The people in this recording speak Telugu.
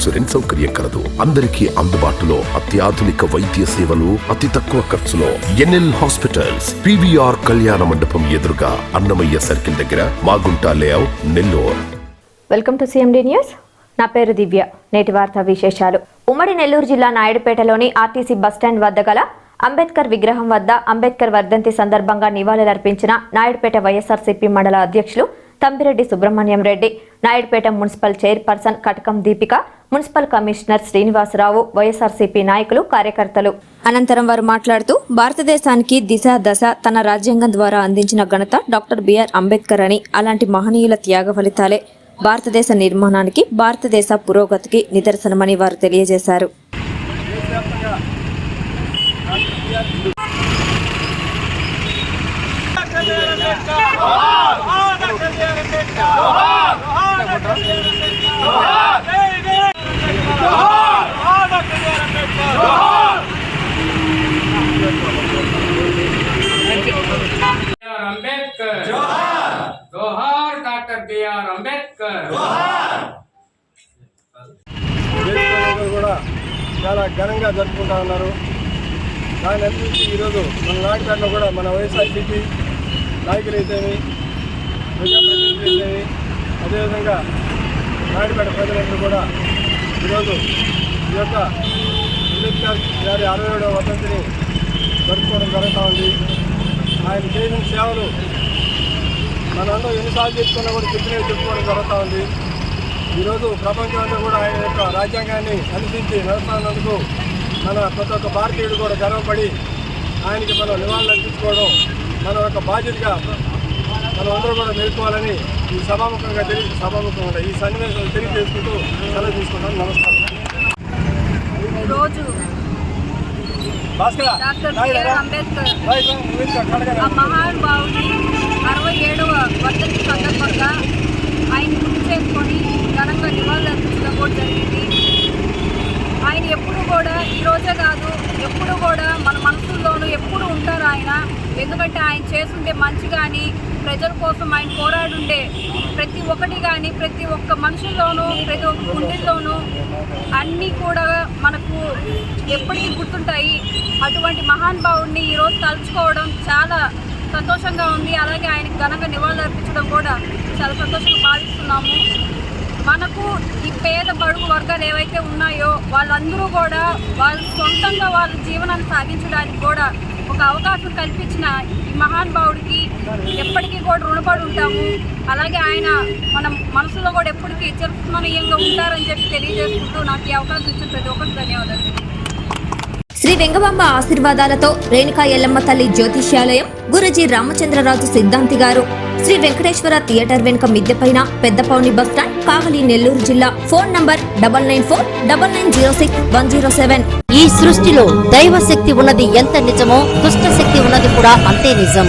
ఇన్సూరెన్స్ సౌకర్యం కలదు. అందరికీ అందుబాటులో అత్యాధునిక వైద్య సేవలు అతి తక్కువ ఖర్చులో. ఎన్ఎల్ హాస్పిటల్స్ పివిఆర్ కళ్యాణ మండపం ఎదురుగా అన్నమయ్య సర్కిల్ దగ్గర Magunta layout Nellore. Welcome to CMD news నా పేరు దివ్య. నేటి వార్తా విశేషాలు. ఉమ్మడి నెల్లూరు జిల్లా నాయుడుపేటలోని ఆర్టీసీ బస్టాండ్ వద్ద గల అంబేద్కర్ విగ్రహం వద్ద అంబేద్కర్ వర్ధంతి సందర్భంగా నివాళులర్పించిన నాయుడుపేట వైఎస్ఆర్సీపీ మండల అధ్యక్షులు Thampireddy Subrahmanyam Reddy Naidupeta municipal chairperson Katakam Deepika municipal commissioner Srinivasa Rao YSRCP నాయకులు కార్యకర్తలు. అనంతరం వారు మాట్లాడుతూ భారతదేశానికి దిశ దశ తన రాజ్యాంగం ద్వారా అందించిన ఘనత డాక్టర్ బిఆర్ అంబేద్కర్ అని అలాంటి మహనీయుల త్యాగ ఫలితాలే భారతదేశ నిర్మాణానికి భారతదేశ పురోగతికి నిదర్శనమని వారు తెలియజేశారు బిఆర్ అంబేద్కర్ జోహార్ జోహార్ డాక్టర్ బిఆర్ అంబేద్కర్ జయంతి పండుగ కూడా చాలా ఘనంగా జరుపుకుంటా ఉన్నారు. దాని అభివృద్ధి ఈరోజు మన నాటిపేటలో కూడా మన వైఎస్ఆర్సీపీ నాయకులు అయితేమి ప్రజాప్రతినిధులు అయితేమి అదేవిధంగా నాయుడుపేట ప్రజలందరూ కూడా ఈరోజు ఈ యొక్క అంబేద్కర్ గారి అరవై ఏడవ వసంతిని జరుపుకోవడం జరుగుతూ ఉంది. ఆయన చేసిన సేవలు మనందరూ ఎన్నిసార్లు చెప్పుకున్నా కూడా చెప్పినవి చెప్పుకోవడం జరుగుతూ ఉంది. ఈరోజు ప్రపంచం కూడా ఆయన యొక్క రాజ్యాంగాన్ని అనుసరించి నడుస్తున్నందుకు మన ప్రతి ఒక్క భారతీయుడు కూడా గర్వపడి ఆయనకి మనం నివాళులు అర్పించుకోవడం మన యొక్క బాధ్యతగా మనం అందరూ కూడా మేల్కోవాలని ఈ సభాముఖంగా తెలియ సభాముఖంగా ఈ సన్నివేశాలు తెలియజేసుకుంటూ సెలవు తీసుకుంటాను నమస్కారం రోజు భాస్కర్ డాక్టర్ బిఆర్. అంబేద్కర్ మహానుభావుని అరవై ఏడవ వర్ధంతి సందర్భంగా ఆయన గుర్తు చేసుకొని ఘనంగా నివాళులు అర్పించడం కూడా జరిగింది ఆయన ఎప్పుడు కూడా ఈ రోజే కాదు ఎప్పుడు కూడా మన మనసుల్లోనూ ఎప్పుడు ఉంటారు ఆయన? ఎందుకంటే ఆయన చేస్తుంటే మంచి కానీ ప్రజల కోసం ఆయన పోరాడుండే ప్రతి ఒక్కటి కానీ ప్రతి ఒక్క మనుషుల్లోనూ ప్రతి ఒక్క గుండెల్లోనూ అన్నీ కూడా మనకు ఎప్పటికీ గుర్తుంటాయి. అటువంటి మహానుభావుడిని ఈరోజు తలుచుకోవడం చాలా సంతోషంగా ఉంది. అలాగే ఆయనకు ఘనంగా నివాళులు అర్పించడం కూడా చాలా సంతోషంగా భావిస్తున్నాము. మనకు ఈ పేద బడుగు వర్గాలు ఏవైతే ఉన్నాయో వాళ్ళందరూ కూడా వాళ్ళ సొంతంగా వాళ్ళ జీవనాన్ని సాగించడానికి కూడా ఒక అవకాశం కల్పించిన ఈ మహానుభావుడికి ఎప్పటికీ కూడా రుణపడి ఉంటాము. అలాగే ఆయన మన మనసులో కూడా ఎప్పటికీ చిరస్మరణీయంగా ఉంటారని చెప్పి తెలియజేసుకుంటూ నాకు ఈ అవకాశం ఇచ్చిన ప్రతి ఒక్కరికి ధన్యవాదాలు. శ్రీ వెంగబాంబ ఆశీర్వాదాలతో రేణుకా ఎల్లమ్మ తల్లి జ్యోతిష్యాలయం గురుజీ రామచంద్రరాజు సిద్ధాంతి గారు శ్రీ వెంకటేశ్వర థియేటర్ వెనుక మిద్దెపైన పెద్దపౌని బస్టాండ్ కావలి నెల్లూరు జిల్లా. Phone number double nine four double nine zero six one zero seven. ఈ సృష్టిలో దైవ శక్తి ఉన్నది ఎంత నిజమో దుష్ట శక్తి ఉన్నది కూడా అంతే నిజం.